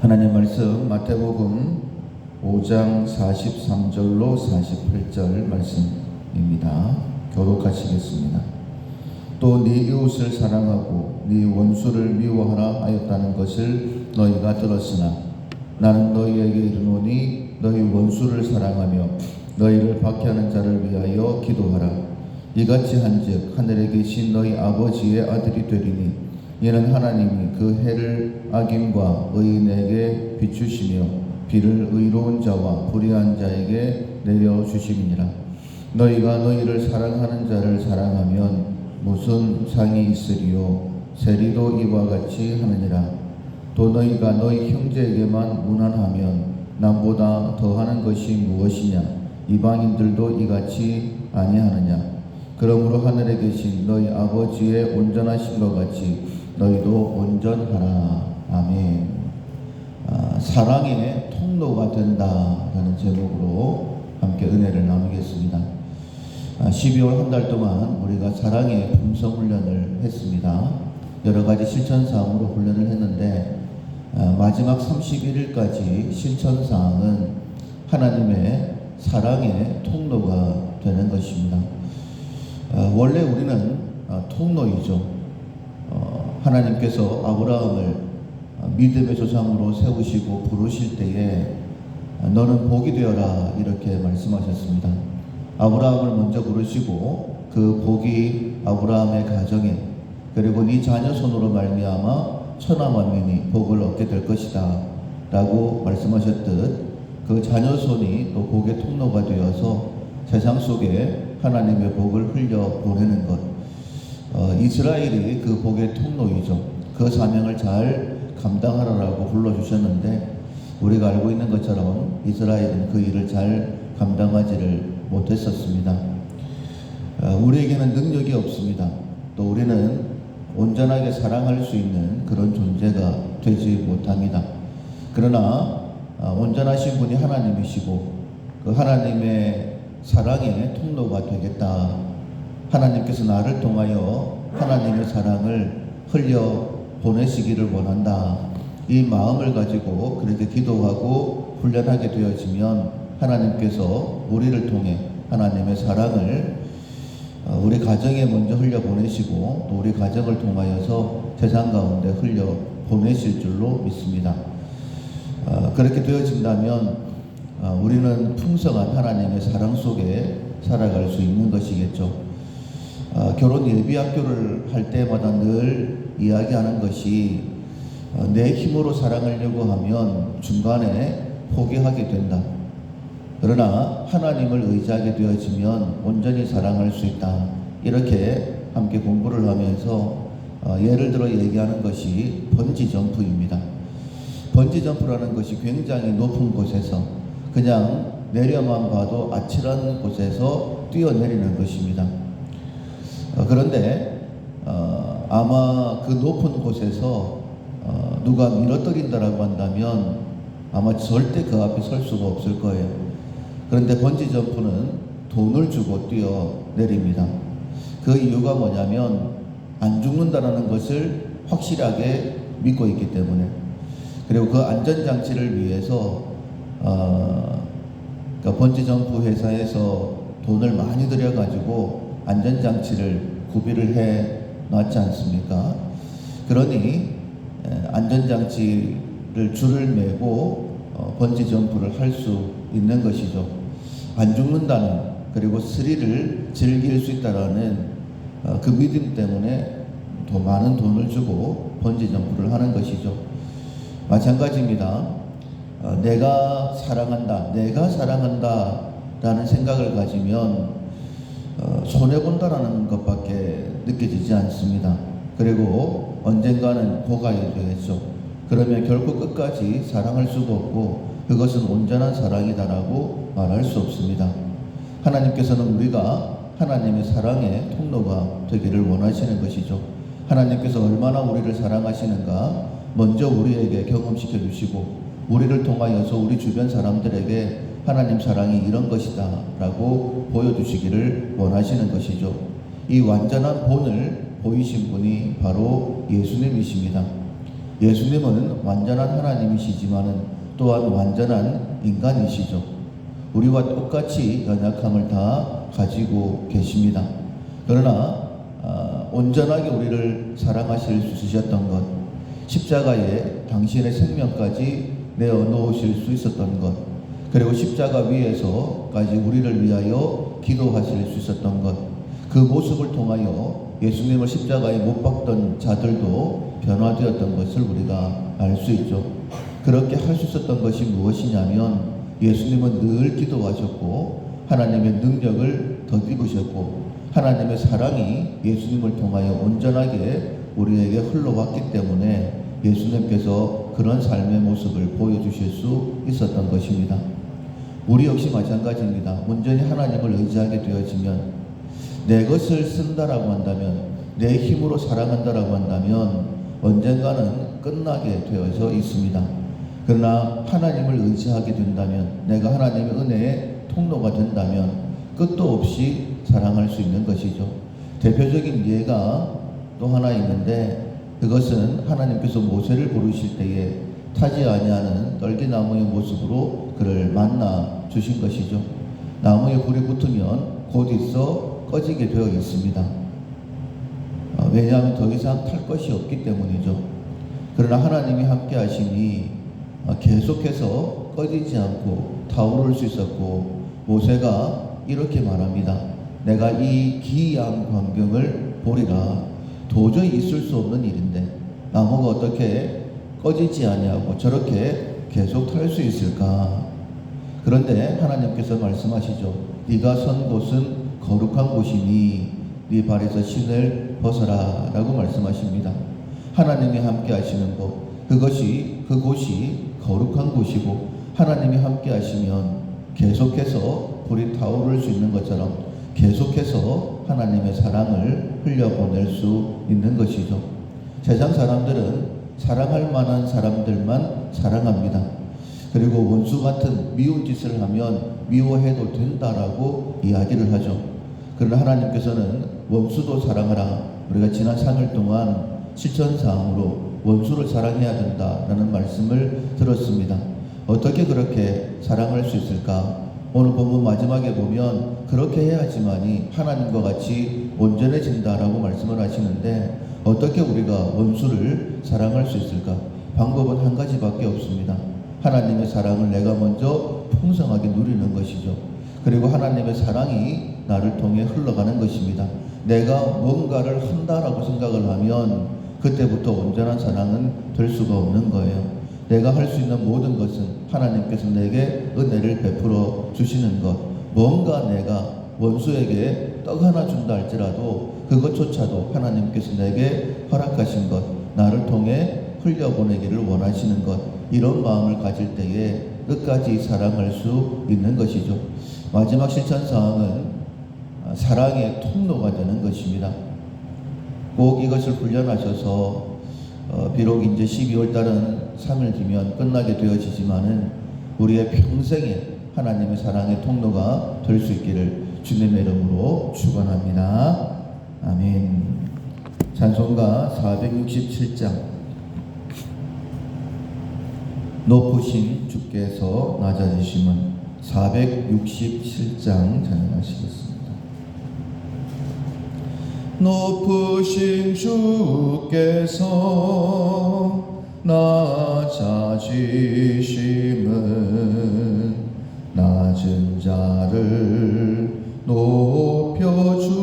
하나님 말씀 마태복음 5장 43절로 48절 말씀입니다. 교독하시겠습니다. 또 네 이웃을 사랑하고 네 원수를 미워하라 하였다는 것을 너희가 들었으나 나는 너희에게 이르노니 너희 원수를 사랑하며 너희를 박해하는 자를 위하여 기도하라. 이같이 한즉 하늘에 계신 너희 아버지의 아들이 되리니 이는 하나님이 그 해를 악인과 의인에게 비추시며 비를 의로운 자와 불의한 자에게 내려 주심이니라. 너희가 너희를 사랑하는 자를 사랑하면 무슨 상이 있으리요 세리도 이와 같이 하느니라. 또 너희가 너희 형제에게만 무난하면 남보다 더하는 것이 무엇이냐 이방인들도 이같이 아니하느냐 그러므로 하늘에 계신 너희 아버지의 온전하신 것 같이 너희도 온전하라 아멘 아, 사랑의 통로가 된다라는 제목으로 함께 은혜를 나누겠습니다 아, 12월 한 달 동안 우리가 사랑의 품성 훈련을 했습니다 여러 가지 실천 사항으로 훈련을 했는데 아, 마지막 31일까지 실천 사항은 하나님의 사랑의 통로가 되는 것입니다. 아, 원래 우리는 아, 통로이죠. 어, 하나님께서 아브라함을 아, 믿음의 조상으로 세우시고 부르실 때에 아, 너는 복이 되어라 이렇게 말씀하셨습니다. 아브라함을 먼저 부르시고 그 복이 아브라함의 가정에 그리고 네 자녀 손으로 말미암아 천하 만민이 복을 얻게 될 것이다 라고 말씀하셨듯 그 자녀 손이 또 복의 통로가 되어서 세상 속에 하나님의 복을 흘려 보내는 것 어, 이스라엘이 그 복의 통로이죠 그 사명을 잘 감당하라라고 불러주셨는데 우리가 알고 있는 것처럼 이스라엘은 그 일을 잘 감당하지를 못했었습니다 어, 우리에게는 능력이 없습니다 또 우리는 온전하게 사랑할 수 있는 그런 존재가 되지 못합니다. 그러나 아, 온전하신 분이 하나님이시고 그 하나님의 사랑의 통로가 되겠다. 하나님께서 나를 통하여 하나님의 사랑을 흘려 보내시기를 원한다. 이 마음을 가지고 그렇게 기도하고 훈련하게 되어지면 하나님께서 우리를 통해 하나님의 사랑을 어, 우리 가정에 먼저 흘려 보내시고 또 우리 가정을 통하여서 세상 가운데 흘려 보내실 줄로 믿습니다. 어, 그렇게 되어진다면 어, 우리는 풍성한 하나님의 사랑 속에 살아갈 수 있는 것이겠죠. 결혼 예비 학교를 할 때마다 늘 이야기하는 것이 내 힘으로 사랑하려고 하면 중간에 포기하게 된다. 그러나 하나님을 의지하게 되어지면 온전히 사랑할 수 있다. 이렇게 함께 공부를 하면서 어, 예를 들어 얘기하는 것이 번지 점프입니다. 번지 점프라는 것이 굉장히 높은 곳에서 그냥 내려만 봐도 아찔한 곳에서 뛰어내리는 것입니다. 어, 그런데 어, 아마 그 높은 곳에서 어, 누가 밀어뜨린다라고 한다면 아마 절대 그 앞에 설 수가 없을 거예요. 그런데 번지 점프는 돈을 주고 뛰어 내립니다. 그 이유가 뭐냐면 안 죽는다는 것을 확실하게 믿고 있기 때문에 그리고 그 안전 장치를 위해서 어, 그러니까 번지 점프 회사에서 돈을 많이 들여 가지고 안전 장치를 구비를 해 놨지 않습니까? 그러니 안전 장치를 줄을 매고 어, 번지 점프를 할 수 있는 것이죠. 안 죽는다는 그리고 스릴을 즐길 수 있다라는 어, 그 믿음 때문에 더 많은 돈을 주고 번지 점프를 하는 것이죠. 마찬가지입니다. 어, 내가 사랑한다, 내가 사랑한다라는 생각을 가지면 어, 손해 본다라는 것밖에 느껴지지 않습니다. 그리고 언젠가는 고가야 되겠죠. 그러면 결코 끝까지 사랑할 수도 없고 그것은 온전한 사랑이다라고 말할 수 없습니다. 하나님께서는 우리가 하나님의 사랑의 통로가 되기를 원하시는 것이죠. 하나님께서 얼마나 우리를 사랑하시는가 먼저 우리에게 경험시켜 주시고 우리를 통하여서 우리 주변 사람들에게 하나님 사랑이 이런 것이다 라고 보여주시기를 원하시는 것이죠. 이 완전한 본을 보이신 분이 바로 예수님이십니다. 예수님은 완전한 하나님이시지만은 또한 완전한 인간이시죠. 우리와 똑같이 연약함을 다 가지고 계십니다. 그러나 아, 온전하게 우리를 사랑하실 수 있으셨던 것, 십자가에 당신의 생명까지 내어 놓으실 수 있었던 것, 그리고 십자가 위에서까지 우리를 위하여 기도하실 수 있었던 것, 그 모습을 통하여 예수님을 십자가에 못 박던 자들도 변화되었던 것을 우리가 알 수 있죠. 그렇게 할 수 있었던 것이 무엇이냐면 예수님은 늘 기도하셨고 하나님의 능력을 덧입으셨고 하나님의 사랑이 예수님을 통하여 온전하게 우리에게 흘러왔기 때문에 예수님께서 그런 삶의 모습을 보여주실 수 있었던 것입니다. 우리 역시 마찬가지입니다. 온전히 하나님을 의지하게 되어지면 내 것을 쓴다라고 한다면 내 힘으로 사랑한다라고 한다면 언젠가는 끝나게 되어져 있습니다. 그러나 하나님을 의지하게 된다면 내가 하나님의 은혜의 통로가 된다면 끝도 없이 사랑할 수 있는 것이죠. 대표적인 예가 또 하나 있는데 그것은 하나님께서 모세를 부르실 때에 타지 아니하는 떨기나무의 모습으로 그를 만나 주신 것이죠. 나무에 불이 붙으면 곧 있어 꺼지게 되어 있습니다. 어, 왜냐하면 더 이상 탈 것이 없기 때문이죠. 그러나 하나님이 함께 하시니 어, 계속해서 꺼지지 않고 타오를 수 있었고 모세가 이렇게 말합니다. 내가 이 기이한 광경을 보리라 도저히 있을 수 없는 일인데 나무가 어떻게 꺼지지 아니하고 저렇게 계속 탈 수 있을까? 그런데 하나님께서 말씀하시죠. 네가 선 곳은 거룩한 곳이니 네 발에서 신을 벗어라라고 말씀하십니다. 하나님이 함께 하시는 곳 그것이 그곳이 거룩한 곳이고 하나님이 함께 하시면 계속해서 불이 타오를 수 있는 것처럼 계속해서 하나님의 사랑을 흘려보낼 수 있는 것이죠. 세상 사람들은 사랑할 만한 사람들만 사랑합니다. 그리고 원수 같은 미운 짓을 하면 미워해도 된다라고 이야기를 하죠. 그러나 하나님께서는 원수도 사랑하라. 우리가 지난 3일 동안 실천사항으로 원수를 사랑해야 된다라는 말씀을 들었습니다. 어떻게 그렇게 사랑할 수 있을까? 오늘 본문 마지막에 보면 그렇게 해야지만이 하나님과 같이 온전해진다라고 말씀을 하시는데 어떻게 우리가 원수를 사랑할 수 있을까? 방법은 한 가지밖에 없습니다. 하나님의 사랑을 내가 먼저 풍성하게 누리는 것이죠. 그리고 하나님의 사랑이 나를 통해 흘러가는 것입니다. 내가 뭔가를 한다라고 생각을 하면 그때부터 온전한 사랑은 될 수가 없는 거예요. 내가 할 수 있는 모든 것은 하나님께서 내게 은혜를 베풀어 주시는 것. 뭔가 내가 원수에게 떡 하나 준다 할지라도 그것조차도 하나님께서 내게 허락하신 것, 나를 통해 흘려보내기를 원하시는 것, 이런 마음을 가질 때에 끝까지 사랑할 수 있는 것이죠. 마지막 실천 사항은 사랑의 통로가 되는 것입니다. 꼭 이것을 훈련하셔서 어, 비록 이제 12월 달은 3일 뒤면 끝나게 되어지지만은 우리의 평생에 하나님의 사랑의 통로가 될 수 있기를 주님의 이름으로 축원합니다. 찬송가 467장 높으신 주께서 낮아지심은 467장 찬양하시겠습니다. 높으신 주께서 낮아지심은 낮은 자를 높여주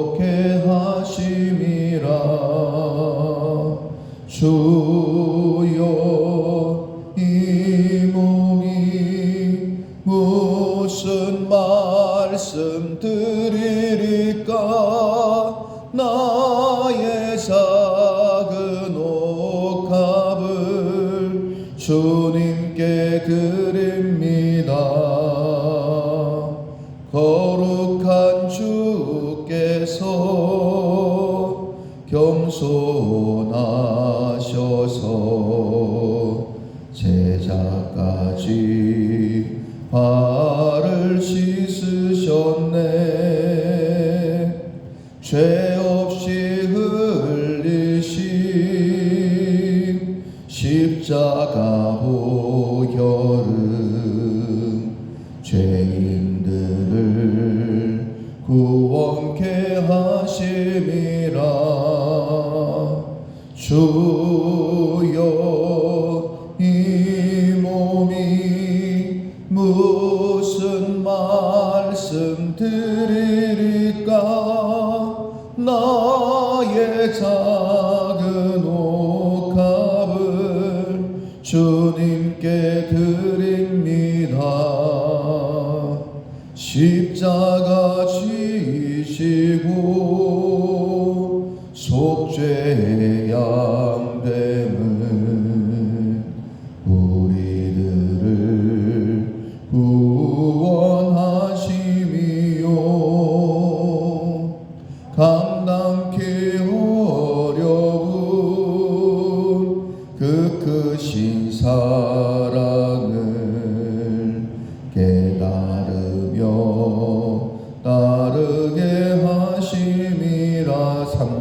부욕해 하심이라. 주여 이 몸이 무슨 말씀 드리리까? 나의 작은 옥합을 주님께 드립니다 십자가 보혈은 죄인들을 구원케 하심이라. 주여 이 몸이 무슨 말씀 드리리까? 나의 작 주님께 드립니다. 십자가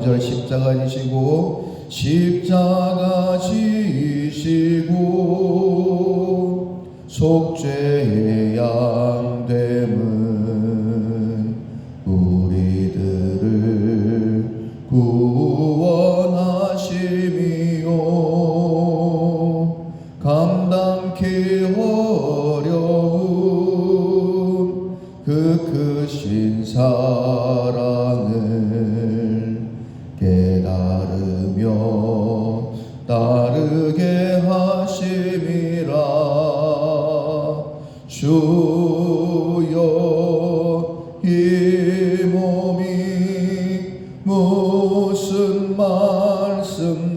5절 십자가 지시고 십자가 지 무슨 말씀